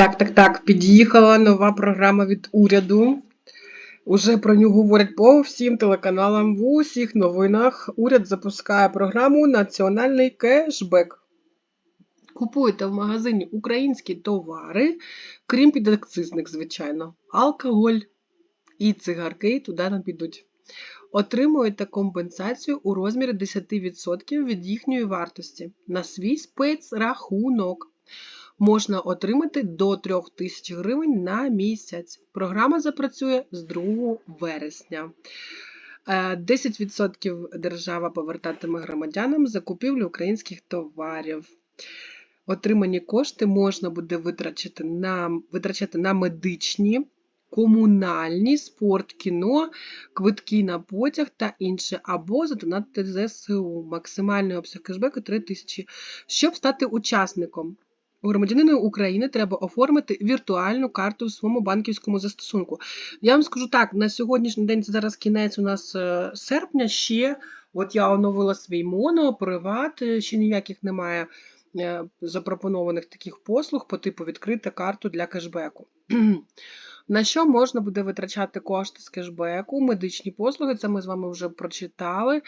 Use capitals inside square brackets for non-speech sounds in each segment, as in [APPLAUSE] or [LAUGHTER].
Так, так, так, під'їхала нова програма від уряду. Уже про нього говорять по всім телеканалам в усіх новинах. Уряд запускає програму Національний кешбек. Купуєте в магазині українські товари, крім підакцизних, звичайно, алкоголь і цигарки туди не підуть. Отримуєте компенсацію у розмірі 10% від їхньої вартості на свій спецрахунок можна отримати до 3 тисяч гривень на місяць. Програма запрацює з 2 вересня. Е, 10% держава повертатиме громадянам за купівлю українських товарів. Отримані кошти можна буде витрачати на, витрачати на медичні, комунальні, спорт, кіно, квитки на потяг та інше, або задонатити ЗСУ. Максимальний обсяг кешбеку 3 тисячі. Щоб стати учасником, у громадянина України треба оформити віртуальну карту в своєму банківському застосунку. Я вам скажу так, на сьогоднішній день це зараз кінець у нас е, серпня ще. От я оновила свій моно, приват, е, ще ніяких немає е, запропонованих таких послуг по типу відкрити карту для кешбеку. [CLEARS THROAT] На що можна буде витрачати кошти з кешбеку, медичні послуги, це ми з вами вже прочитали.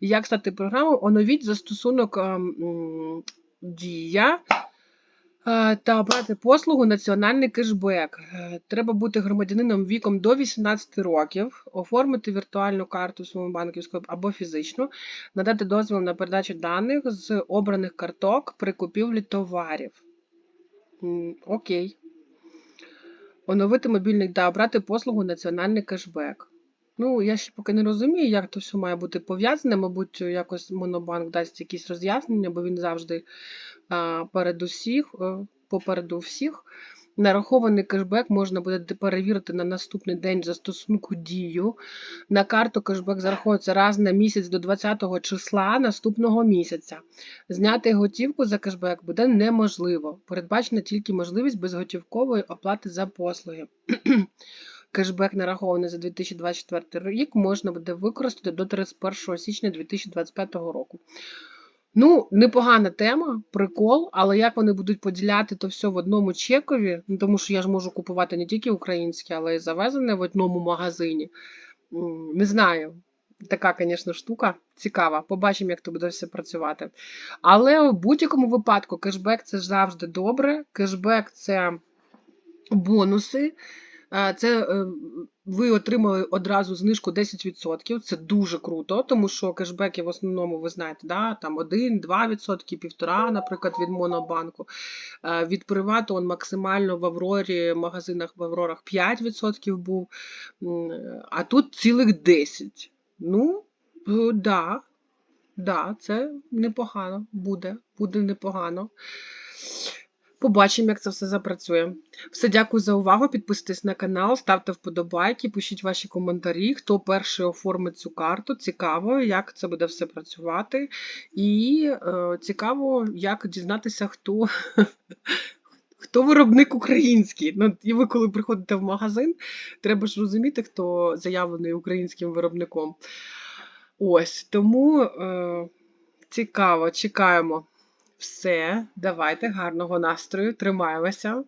Як стати програмою? Оновіть застосунок ем, Дія та обрати послугу Національний кешбек. Е, Треба бути громадянином віком до 18 років, оформити віртуальну карту своєму банківську або фізичну, надати дозвіл на передачу даних з обраних карток при купівлі товарів. Окей. Оновити мобільний та обрати послугу Національний кешбек. Ну, я ще поки не розумію, як то все має бути пов'язане. Мабуть, якось Монобанк дасть якісь роз'яснення, бо він завжди перед усіх, е, попереду всіх. Нарахований кешбек можна буде перевірити на наступний день застосунку дію. На карту кешбек зараховується раз на місяць до 20 числа наступного місяця. Зняти готівку за кешбек буде неможливо. Передбачена тільки можливість безготівкової оплати за послуги. Кешбек, нарахований за 2024 рік, можна буде використати до 31 січня 2025 року. Ну, непогана тема, прикол, але як вони будуть поділяти то все в одному чекові, ну, тому що я ж можу купувати не тільки українське, але й завезене в одному магазині. Не знаю. Така, звісно, штука цікава. Побачимо, як то буде все працювати. Але в будь-якому випадку кешбек це завжди добре. Кешбек це бонуси. Це е, ви отримали одразу знижку 10%. Це дуже круто, тому що кешбеки в основному, ви знаєте, да, там 1, 2%, півтора, наприклад, від Монобанку. Від привату он максимально в Аврорі, магазинах в Аврорах 5% був, а тут цілих 10%. Ну, да, да, це непогано буде, буде непогано. Побачимо, як це все запрацює. Все, дякую за увагу. Підписуйтесь на канал, ставте вподобайки, пишіть ваші коментарі, хто перший оформить цю карту. Цікаво, як це буде все працювати. І е, цікаво, як дізнатися, хто. [LAUGHS] Хто виробник український? Ну, і ви, коли приходите в магазин, треба ж розуміти, хто заявлений українським виробником. Ось, тому е, цікаво, чекаємо. Все, давайте, гарного настрою, тримаємося.